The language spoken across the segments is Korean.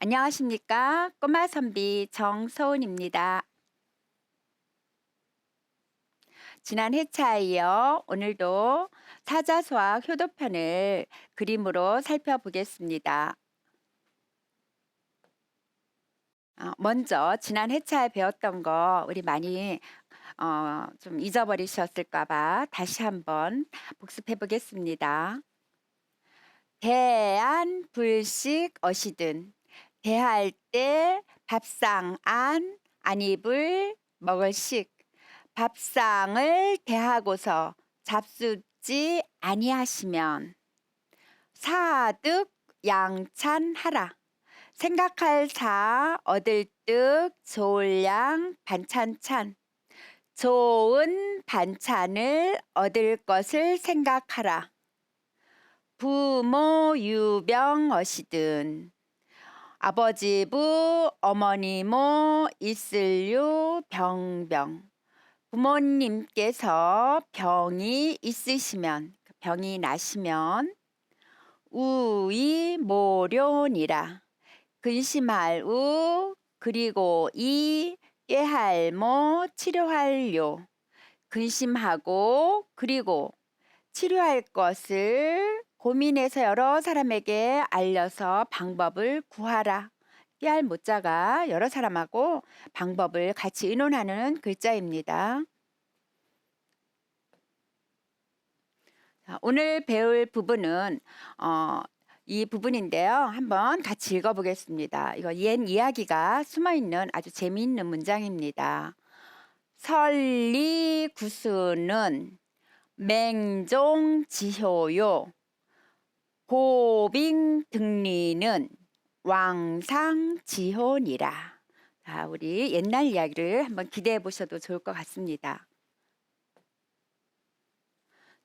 안녕하십니까. 꼬마 선비 정서은입니다. 지난 회차에 이어 오늘도 사자수학 효도편을 그림으로 살펴보겠습니다. 어, 먼저 지난 회차에 배웠던 거 우리 많이 어, 좀 잊어버리셨을까봐 다시 한번 복습해 보겠습니다. 대안 불식 어시든 대할 때 밥상 안, 안 입을 먹을 식. 밥상을 대하고서 잡숫지 아니하시면 사득 양찬하라. 생각할 사 얻을 득 좋을 양 반찬찬. 좋은 반찬을 얻을 것을 생각하라. 부모 유병 어시든 아버지 부 어머니 모 있을유 병병. 부모님께서 병이 있으시면 병이 나시면 우이 모료니라. 근심할 우 그리고 이 깨할모 치료할요. 근심하고 그리고 치료할 것을 고민해서 여러 사람에게 알려서 방법을 구하라. 깨알 모자가 여러 사람하고 방법을 같이 의논하는 글자입니다. 자, 오늘 배울 부분은 어, 이 부분인데요. 한번 같이 읽어보겠습니다. 이거 옛 이야기가 숨어있는 아주 재미있는 문장입니다. 설리구수는 맹종지효요. 고빙 등리는 왕상지혼이라. 자, 우리 옛날 이야기를 한번 기대해 보셔도 좋을 것 같습니다.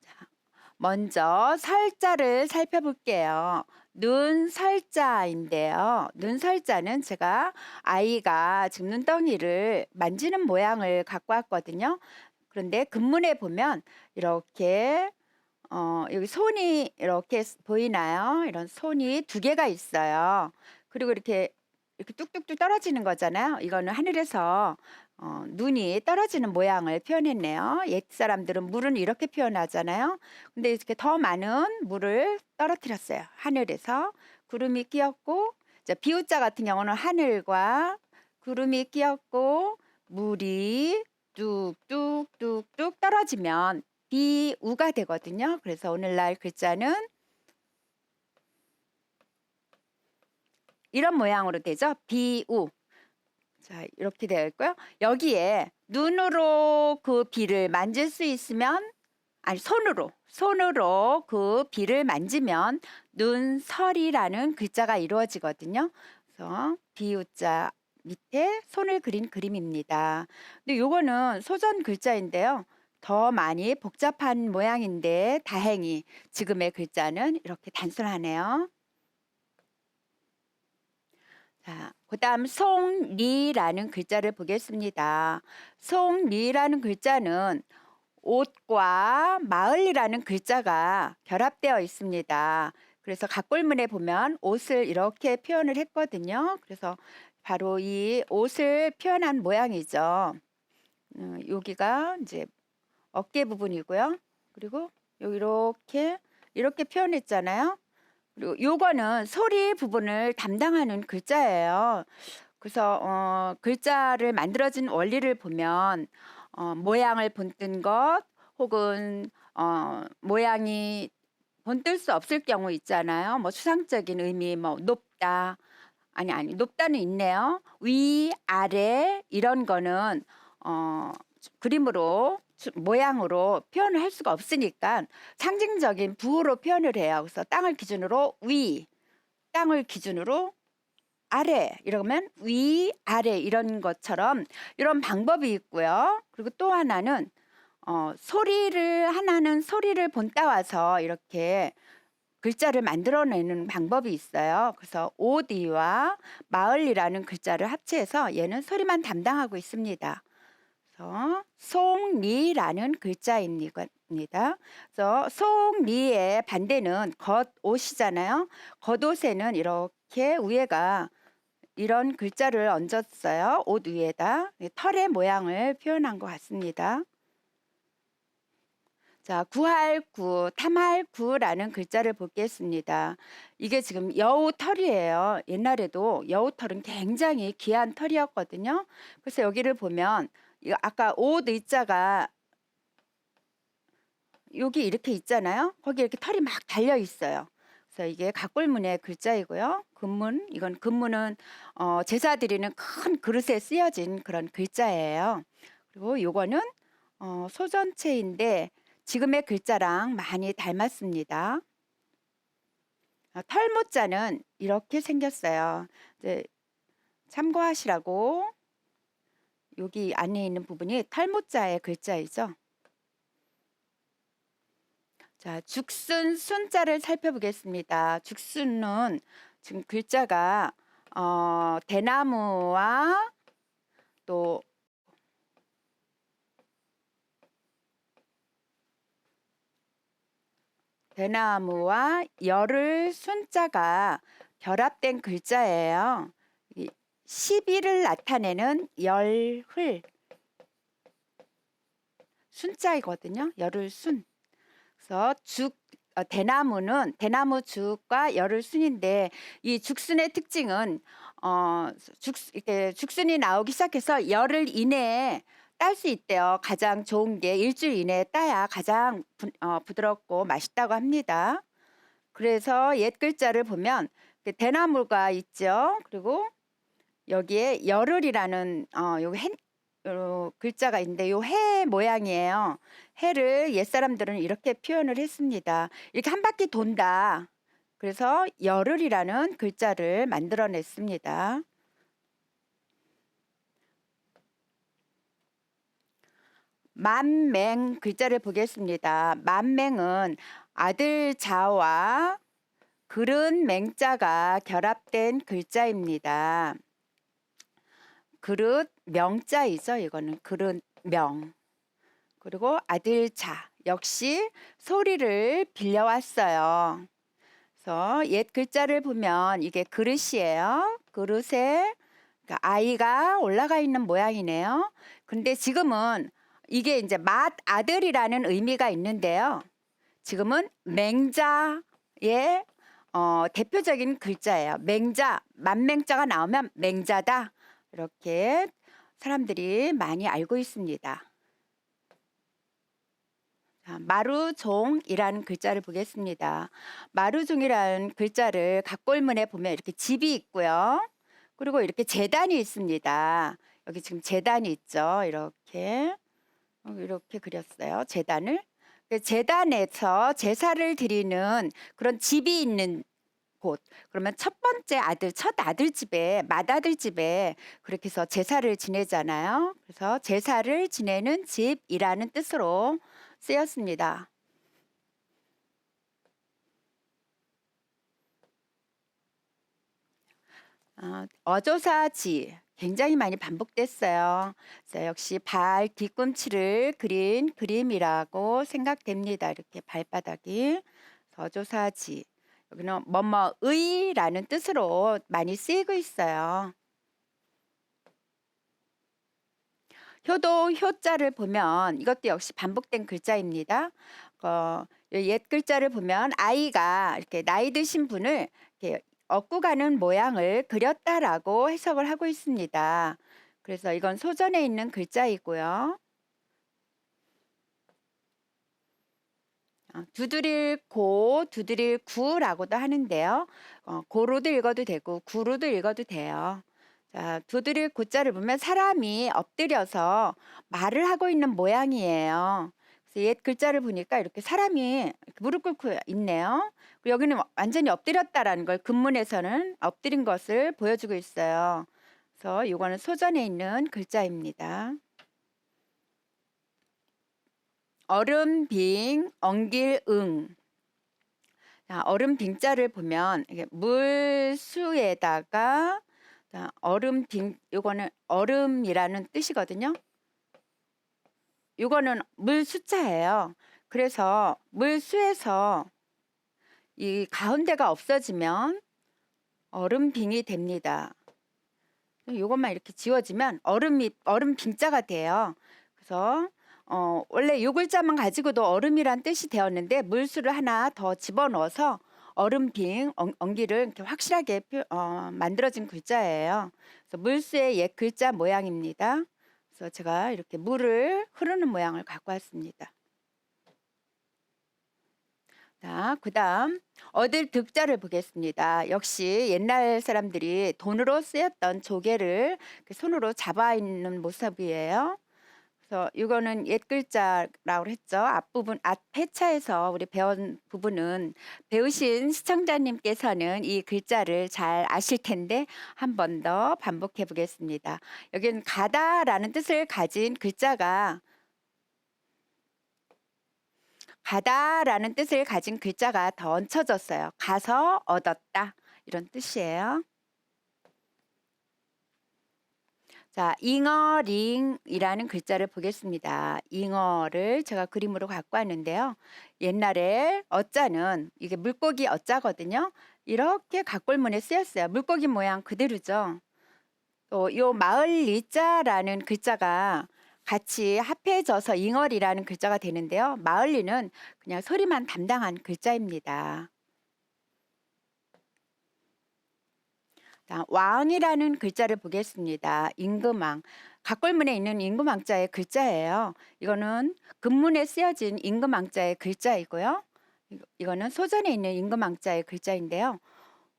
자, 먼저 설자를 살펴볼게요. 눈 설자인데요. 눈 설자는 제가 아이가 지금 눈덩이를 만지는 모양을 갖고 왔거든요. 그런데 근문에 보면 이렇게 어, 여기 손이 이렇게 보이나요? 이런 손이 두 개가 있어요. 그리고 이렇게 이렇게 뚝뚝뚝 떨어지는 거잖아요. 이거는 하늘에서 어, 눈이 떨어지는 모양을 표현했네요. 옛 사람들은 물은 이렇게 표현하잖아요. 근데 이렇게 더 많은 물을 떨어뜨렸어요. 하늘에서 구름이 끼었고, 자, 비우자 같은 경우는 하늘과 구름이 끼었고 물이 뚝뚝뚝뚝 떨어지면 비우가 되거든요. 그래서 오늘날 글자는 이런 모양으로 되죠. 비우. 자, 이렇게 되어 있고요. 여기에 눈으로 그 비를 만질 수 있으면 아니 손으로 손으로 그 비를 만지면 눈설이라는 글자가 이루어지거든요. 그래서 비우자 밑에 손을 그린 그림입니다. 근데 요거는 소전 글자인데요. 더 많이 복잡한 모양인데 다행히 지금의 글자는 이렇게 단순하네요. 자, 그다음 송리라는 글자를 보겠습니다. 송리라는 글자는 옷과 마을이라는 글자가 결합되어 있습니다. 그래서 각골문에 보면 옷을 이렇게 표현을 했거든요. 그래서 바로 이 옷을 표현한 모양이죠. 음, 여기가 이제 어깨 부분이고요. 그리고 여기 이렇게 이렇게 표현했잖아요. 그리고 요거는 소리 부분을 담당하는 글자예요. 그래서 어, 글자를 만들어진 원리를 보면 어, 모양을 본뜬 것 혹은 어, 모양이 본뜰 수 없을 경우 있잖아요. 뭐 추상적인 의미, 뭐 높다, 아니 아니 높다는 있네요. 위, 아래 이런 거는 어, 그림으로 모양으로 표현을 할 수가 없으니까 상징적인 부호로 표현을 해요. 그래서 땅을 기준으로 위, 땅을 기준으로 아래 이러면 위, 아래 이런 것처럼 이런 방법이 있고요. 그리고 또 하나는 어, 소리를 하나는 소리를 본따 와서 이렇게 글자를 만들어내는 방법이 있어요. 그래서 오디와 마을이라는 글자를 합체해서 얘는 소리만 담당하고 있습니다. 그래서 송리라는 글자입니다. 그래서 송리의 반대는 겉옷이잖아요. 겉옷에는 이렇게 위에가 이런 글자를 얹었어요. 옷 위에다. 털의 모양을 표현한 것 같습니다. 자, 구할구, 탐할구라는 글자를 보겠습니다. 이게 지금 여우 털이에요. 옛날에도 여우 털은 굉장히 귀한 털이었거든요. 그래서 여기를 보면 아까 옷 의자가 여기 이렇게 있잖아요. 거기 이렇게 털이 막 달려 있어요. 그래서 이게 각골문의 글자이고요. 금문, 이건 금문은 어, 제사 드리는 큰 그릇에 쓰여진 그런 글자예요. 그리고 요거는 어, 소전체인데 지금의 글자랑 많이 닮았습니다. 어, 털모자는 이렇게 생겼어요. 이제 참고하시라고 여기 안에 있는 부분이 털모자의 글자이죠. 자, 죽순 순자를 살펴보겠습니다. 죽순은 지금 글자가 어, 대나무와 또 대나무와 열을 순자가 결합된 글자예요. 11을 나타내는 열흘 순자이거든요. 열을 순. 그래서 죽 어, 대나무는 대나무 죽과 열을 순인데 이 죽순의 특징은 어, 죽 이렇게 죽순이 나오기 시작해서 열흘 이내에 딸 수 있대요. 가장 좋은 게 일주일 이내에 따야 가장 부, 어, 부드럽고 맛있다고 합니다. 그래서 옛 글자를 보면 그 대나무가 있죠. 그리고 여기에 열흘이라는 어, 요 해, 요 글자가 있는데 요 해 모양이에요. 해를 옛 사람들은 이렇게 표현을 했습니다. 이렇게 한 바퀴 돈다. 그래서 열흘이라는 글자를 만들어냈습니다. 만맹 글자를 보겠습니다. 만맹은 아들 자와 그른 맹자가 결합된 글자입니다. 그릇 명자이죠. 이거는 그릇 명. 그리고 아들 자 역시 소리를 빌려왔어요. 그래서 옛 글자를 보면 이게 그릇이에요. 그릇에 그러니까 아이가 올라가 있는 모양이네요. 근데 지금은 이게 이제 맏 아들이라는 의미가 있는데요. 지금은 맹자의 어, 대표적인 글자예요. 맹자, 만맹자가 나오면 맹자다. 이렇게 사람들이 많이 알고 있습니다. 자, 마루종이라는 글자를 보겠습니다. 마루종이라는 글자를 각골문에 보면 이렇게 집이 있고요. 그리고 이렇게 재단이 있습니다. 여기 지금 재단이 있죠. 이렇게 이렇게 그렸어요. 재단을. 그 재단에서 제사를 드리는 그런 집이 있는 곳. 그러면 첫 번째 아들, 첫 아들 집에, 맏아들 집에 그렇게 해서 제사를 지내잖아요. 그래서 제사를 지내는 집이라는 뜻으로 쓰였습니다. 어, 어조사지 굉장히 많이 반복됐어요. 그래서 역시 발 뒤꿈치를 그린 그림이라고 생각됩니다. 이렇게 발바닥이 어조사지 여기는 뭐뭐의라는 뜻으로 많이 쓰이고 있어요. 효도 효자를 보면 이것도 역시 반복된 글자입니다. 어, 옛 글자를 보면 아이가 이렇게 나이 드신 분을 이렇게 얻고 가는 모양을 그렸다라고 해석을 하고 있습니다. 그래서 이건 소전에 있는 글자이고요. 두드릴 고, 두드릴 구라고도 하는데요. 어, 고로도 읽어도 되고 구로도 읽어도 돼요. 자, 두드릴 고자를 보면 사람이 엎드려서 말을 하고 있는 모양이에요. 그래서 옛 글자를 보니까 이렇게 사람이 이렇게 무릎 꿇고 있네요. 그리고 여기는 완전히 엎드렸다라는 걸 근문에서는 엎드린 것을 보여주고 있어요. 그래서 이거는 소전에 있는 글자입니다. 얼음 빙, 엉길 응. 자, 얼음 빙자를 보면 이게 물수에다가 자, 얼음 빙 요거는 얼음이라는 뜻이거든요. 요거는 물 수자예요. 그래서 물 수에서 이 가운데가 없어지면 얼음 빙이 됩니다. 요것만 이렇게 지워지면 얼음이 얼음 빙자가 돼요. 그래서 어, 원래 요 글자만 가지고도 얼음이란 뜻이 되었는데 물수를 하나 더 집어넣어서 얼음빙 엉, 엉기를 이렇게 확실하게 표- 어, 만들어진 글자예요. 그래서 물수의 옛 글자 모양입니다. 그래서 제가 이렇게 물을 흐르는 모양을 갖고 왔습니다. 자, 그다음 얻을 득자를 보겠습니다. 역시 옛날 사람들이 돈으로 쓰였던 조개를 손으로 잡아 있는 모습이에요. 그래서 이거는 옛 글자라고 했죠. 앞부분 앞 회차에서 우리 배운 부분은 배우신 시청자님께서는 이 글자를 잘 아실 텐데 한 번 더 반복해 보겠습니다. 여기는 가다라는 뜻을 가진 글자가 가다라는 뜻을 가진 글자가 더 얹혀졌어요. 가서 얻었다 이런 뜻이에요. 자, 잉어링이라는 글자를 보겠습니다. 잉어를 제가 그림으로 갖고 왔는데요. 옛날에 어자는 이게 물고기 어자거든요. 이렇게 각골문에 쓰였어요. 물고기 모양 그대로죠. 또 요 마을 리자라는 글자가 같이 합해져서 잉어리라는 글자가 되는데요. 마을리는 그냥 소리만 담당한 글자입니다. 자, 왕이라는 글자를 보겠습니다. 임금왕. 각골문에 있는 임금왕자의 글자예요. 이거는 금문에 쓰여진 임금왕자의 글자이고요. 이거- 이거는 소전에 있는 임금왕자의 글자인데요.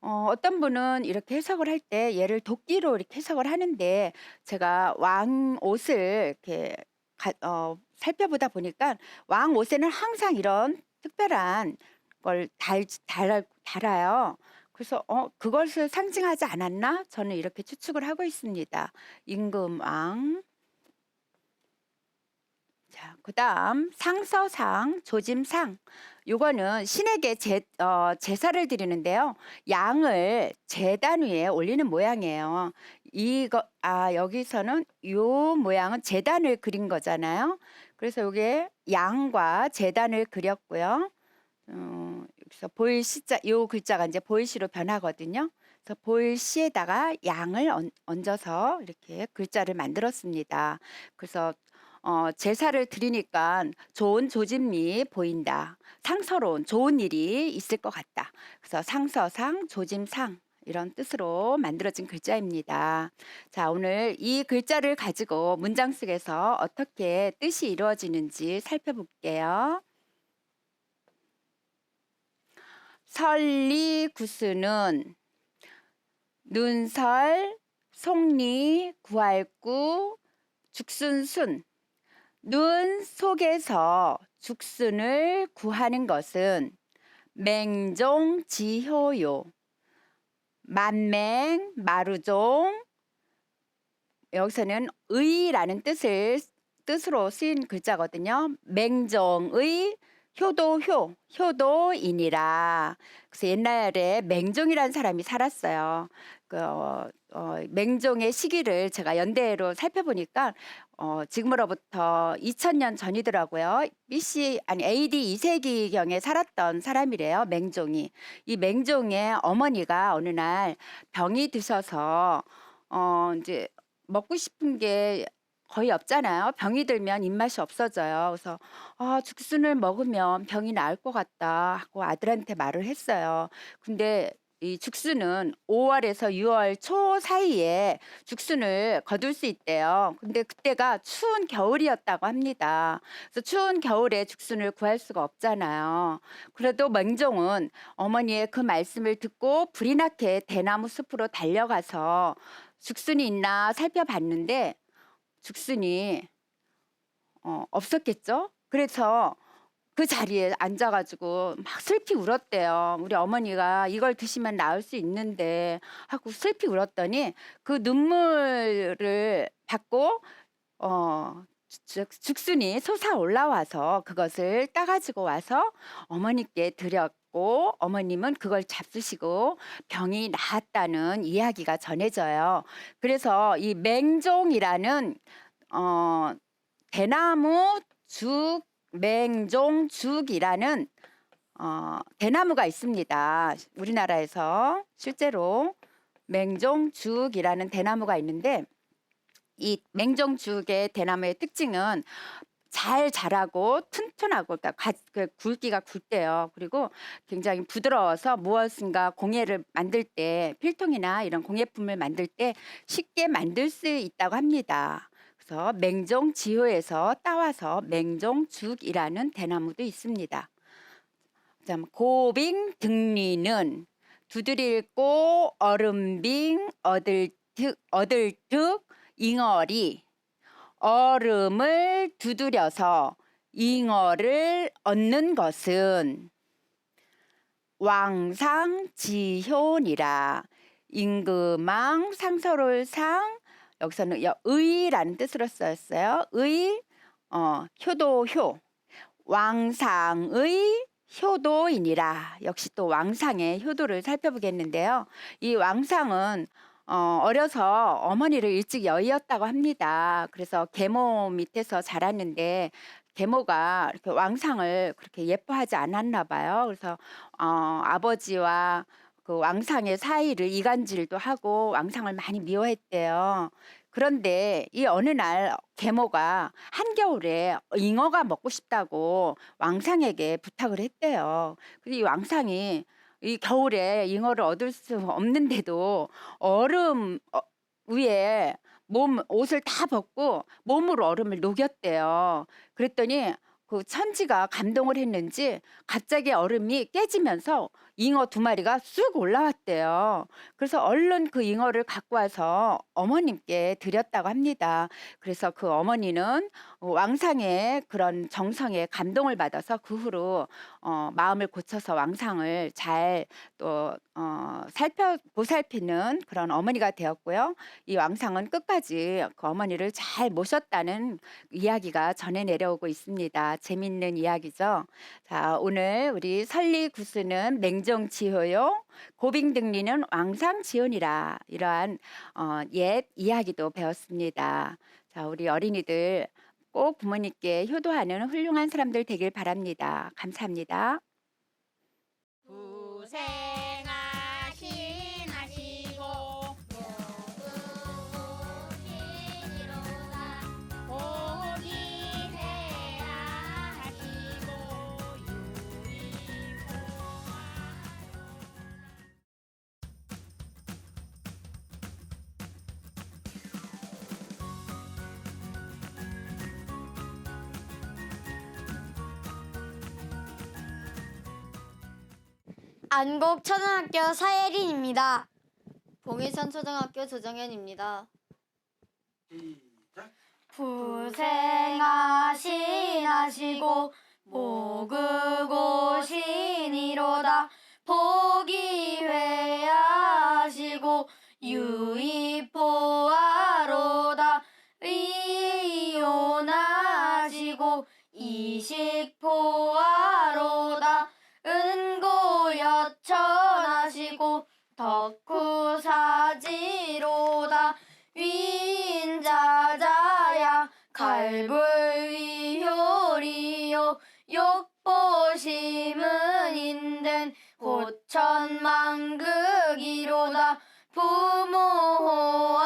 어, 어떤 분은 이렇게 해석을 할 때 얘를 도끼로 이렇게 해석을 하는데 제가 왕 옷을 이렇게 가- 어, 살펴보다 보니까 왕 옷에는 항상 이런 특별한 걸 달, 달, 달아요. 그래서 어, 그것을 상징하지 않았나? 저는 이렇게 추측을 하고 있습니다. 임금왕. 자, 그다음 상서상, 조짐상. 요거는 신에게 제, 어, 제사를 드리는데요. 양을 제단 위에 올리는 모양이에요. 이거 아 여기서는 요 모양은 제단을 그린 거잖아요. 그래서 요게 양과 제단을 그렸고요. 어, 여기서 보일시자 요 글자가 이제 보일시로 변하거든요. 그래서 보일시에다가 양을 얹, 얹어서 이렇게 글자를 만들었습니다. 그래서 어, 제사를 드리니까 좋은 조짐이 보인다. 상서로운 좋은 일이 있을 것 같다. 그래서 상서상, 조짐상 이런 뜻으로 만들어진 글자입니다. 자, 오늘 이 글자를 가지고 문장 속에서 어떻게 뜻이 이루어지는지 살펴볼게요. 설리 구스는 눈설, 속리, 구할구, 죽순순 눈 속에서 죽순을 구하는 것은 맹종지효요. 만맹, 마루종 여기서는 의라는 뜻을 뜻으로 쓰인 글자거든요. 맹종의 효도효, 효도인이라. 그래서 옛날에 맹종이라는 사람이 살았어요. 그 어, 어, 맹종의 시기를 제가 연대로 살펴보니까 어, 지금으로부터 2000년 전이더라고요. BC 아니 AD 2세기 경에 살았던 사람이래요. 맹종이. 이 맹종의 어머니가 어느 날 병이 드셔서 어 이제 먹고 싶은 게 거의 없잖아요. 병이 들면 입맛이 없어져요. 그래서 아, 죽순을 먹으면 병이 나을 것 같다 하고 아들한테 말을 했어요. 근데 이 죽순은 5월에서 6월 초 사이에 죽순을 거둘 수 있대요. 근데 그때가 추운 겨울이었다고 합니다. 그래서 추운 겨울에 죽순을 구할 수가 없잖아요. 그래도 맹종은 어머니의 그 말씀을 듣고 불이 나게 대나무 숲으로 달려가서 죽순이 있나 살펴봤는데 죽순이 어, 없었겠죠? 그래서 그 자리에 앉아가지고 막 슬피 울었대요. 우리 어머니가 이걸 드시면 나을 수 있는데 하고 슬피 울었더니 그 눈물을 받고 어 죽- 죽순이 솟아 올라와서 그것을 따가지고 와서 어머니께 드렸 고 어머님은 그걸 잡수시고 병이 나았다는 이야기가 전해져요. 그래서 이 맹종이라는 어 대나무 죽 맹종 죽이라는 어, 대나무가 있습니다. 우리나라에서 실제로 맹종죽이라는 대나무가 있는데 이 맹종죽의 대나무의 특징은 잘 자라고 튼튼하고 그러니까 굵기가 굵대요. 그리고 굉장히 부드러워서 무엇인가 공예를 만들 때 필통이나 이런 공예품을 만들 때 쉽게 만들 수 있다고 합니다. 그래서 맹종지호에서 따와서 맹종죽이라는 대나무도 있습니다. 고빙 등리는 두드릴고 얼음빙 얻을득 얻을득 잉어리 얼음을 두드려서 잉어를 얻는 것은 왕상지효니라 임금왕 상서롤상 여기서는 여- 의라는 뜻으로 쓰였어요. 의 어, 효도효 왕상의 효도이니라 역시 또 왕상의 효도를 살펴보겠는데요. 이 왕상은 어, 어려서 어머니를 일찍 여의었다고 합니다. 그래서 계모 밑에서 자랐는데 계모가 이렇게 왕상을 그렇게 예뻐하지 않았나 봐요. 그래서 어, 아버지와 그 왕상의 사이를 이간질도 하고 왕상을 많이 미워했대요. 그런데 이 어느 날 계모가 한겨울에 잉어가 먹고 싶다고 왕상에게 부탁을 했대요. 근데 이 왕상이 이 겨울에 잉어를 얻을 수 없는데도 얼음 어, 위에 몸 옷을 다 벗고 몸으로 얼음을 녹였대요. 그랬더니 그 천지가 감동을 했는지 갑자기 얼음이 깨지면서 잉어 두 마리가 쑥 올라왔대요. 그래서 얼른 그 잉어를 갖고 와서 어머님께 드렸다고 합니다. 그래서 그 어머니는 왕상의 그런 정성에 감동을 받아서 그 후로 어, 마음을 고쳐서 왕상을 잘 또 어, 살펴 보살피는 그런 어머니가 되었고요. 이 왕상은 끝까지 그 어머니를 잘 모셨다는 이야기가 전해 내려오고 있습니다. 재밌는 이야기죠. 자, 오늘 우리 설리 구스는 맹정지효요, 고빙등리는 왕상지연이라 이러한 어, 옛 이야기도 배웠습니다. 자, 우리 어린이들 꼭 부모님께 효도하는 훌륭한 사람들 되길 바랍니다. 감사합니다. 고생 안곡 초등학교 서예린입니다. 봉일선 초등학교 조정현입니다. 부생하신 하시고 모그고신이로다 복이 회하시고 유의포하로다 의요나시고 이식포하로다 은고여천하시고 덕후사지로다. 위인자자야 갈불위효리요. 욕보심은 인된 호천만극이로다. 부모호와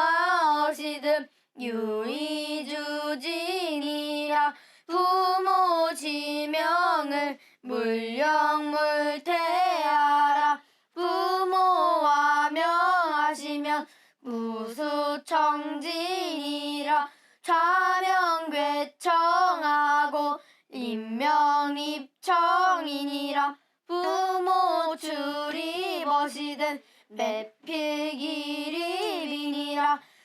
어시듬 유의주진이라. 부모 지명을 물령물태 무수청진이라 좌명괴청하고 임명입청이니라 부모 출입어시든 매필기립이니라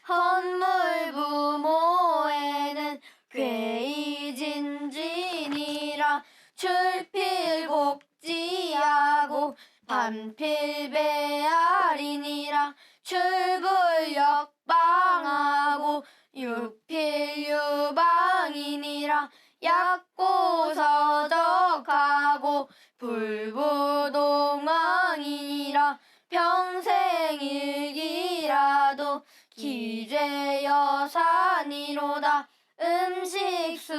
헌물 부모에는 괴이진진이라 출필곡지하고 반필배알이니라 출불역 방하고 육필유방이니라 약고서적하고 불부동왕이니라 평생일기라도 기죄여산이로다. 음식수학이라도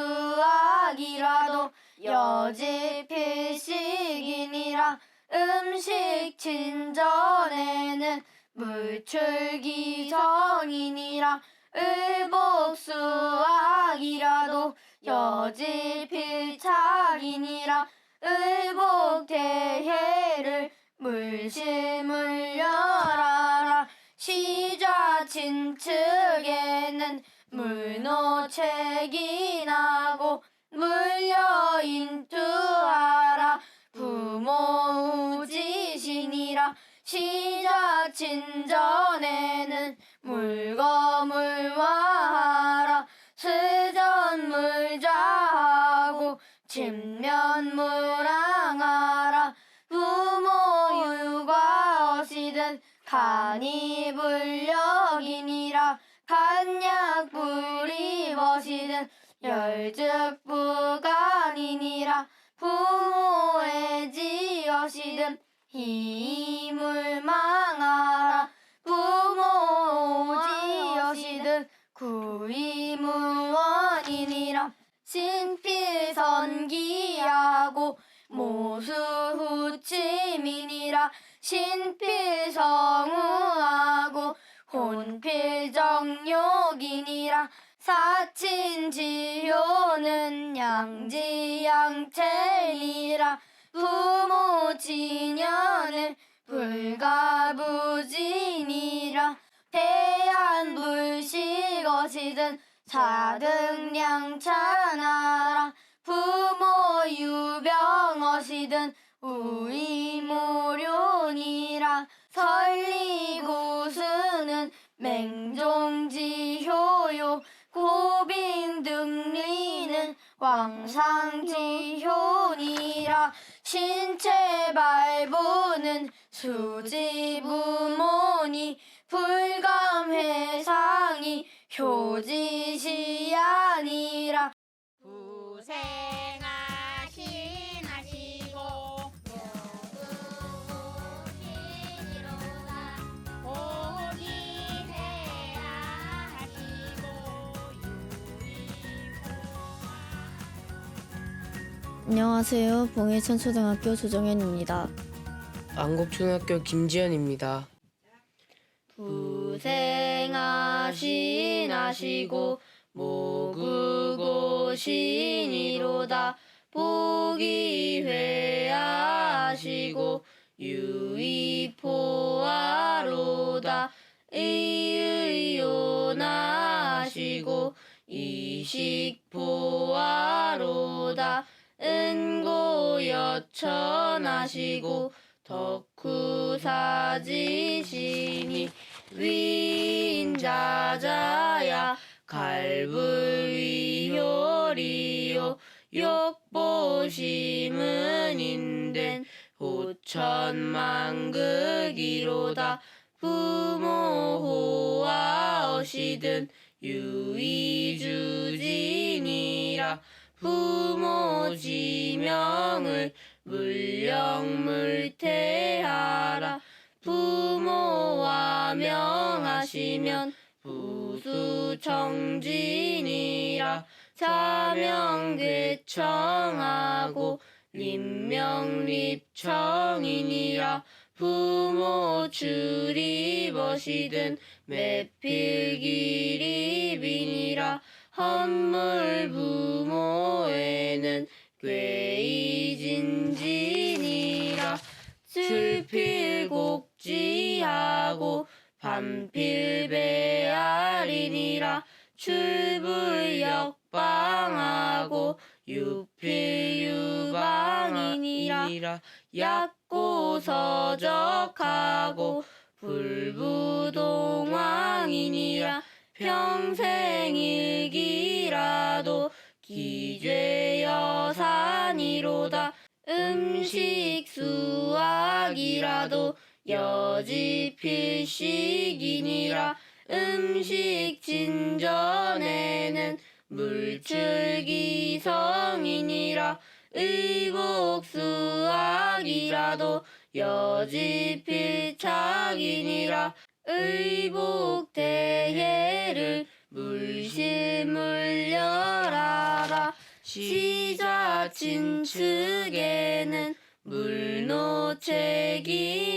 여지필식이니라. 음식 친전에는 물출기성이니라 의복수학이라도 여지필착이니라 의복대해를 물심을 열어라. 시좌친측에는 물노책이 나고 물려인투하라. 부모 우지신이라 시자 친전에는 물거물화하라. 스전물자하고 진면물항하라. 부모 육아어시든 간이 불력이니라. 간약 불이 버시든 열즉부간이니라. 부모의 지어시든 망 구이무원이니라 신필선기하고 모수후침이니라 신필성우하고 혼필정욕이니라 사친지효는 양지양체니라 부모 진연은 불가부진이 대한불식어시든 사등량찬하라 부모 유병어시든 우이무료니라 설리구스는 맹종지효요 고빙등리는 왕상지효니라 신체 발부는 수지부모니 불 하시고 복이해야 하시고 안녕하세요. 봉해천 초등학교 조정현입니다. 안국초등학교 김지현입니다. 부생하신 하시고 모국고 신이로다. 복이 회하시고 유의포하로다. 의의요나시고 이식포하로다. 은고여천하시고 덕후사지시니 위인자자야 갈불위효리요 욕보심은 인된 호천만 극이로다. 부모호와 어시든 유의주진이라. 부모 지명을 물령물태하라 부모와 명하시면 부수청진이라 사명괴청하고 립명립청이니라 부모 출입어시든 매필기 의복수학이라도 여지필착이니라. 의복 대해를 물심을 열하라. 시자친측에는 물노책이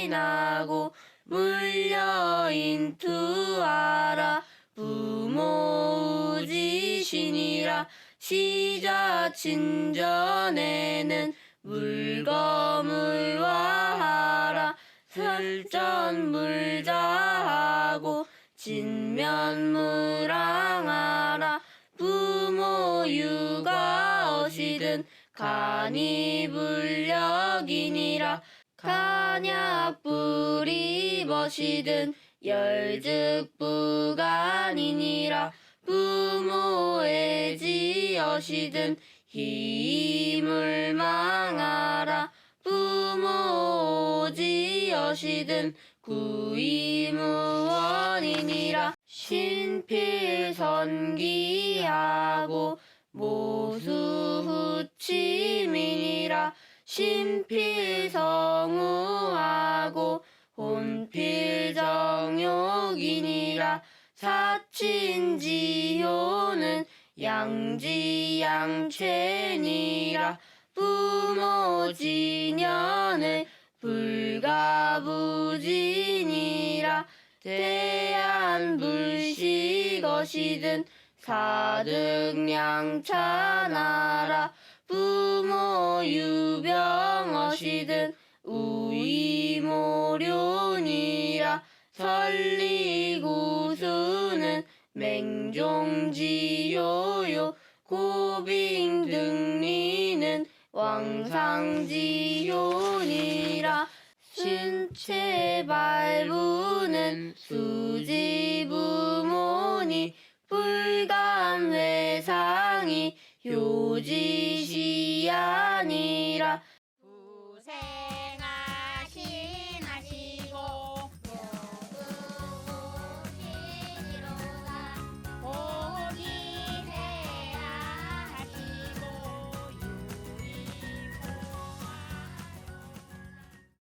나고 물려인 투하라. 부모 우지신이라 시자 친전에는 물거물화하라. 설전 물자하고 진면 무랑하라. 부모 육아 어시든 간이 불력이니라. 간약 불이 벗이든 열즉 부간이니라 부모의 지어시든 힘을 망하라. 부모 지어시든 구이무원이니라. 신필선기하고 모수후치민이라. 신필성우하고 혼필정욕이니라 사친지효는 양지양체니라. 부모지년을 불가부진이라. 대한불식것이든 사득량차나라. 부모 유병엇이든 우이모료니라. 설리구수는 맹종지요요. 고빙등리는 왕상지요니라. 신체 발부는 수지부모니. 불감회상이 요지시아니라.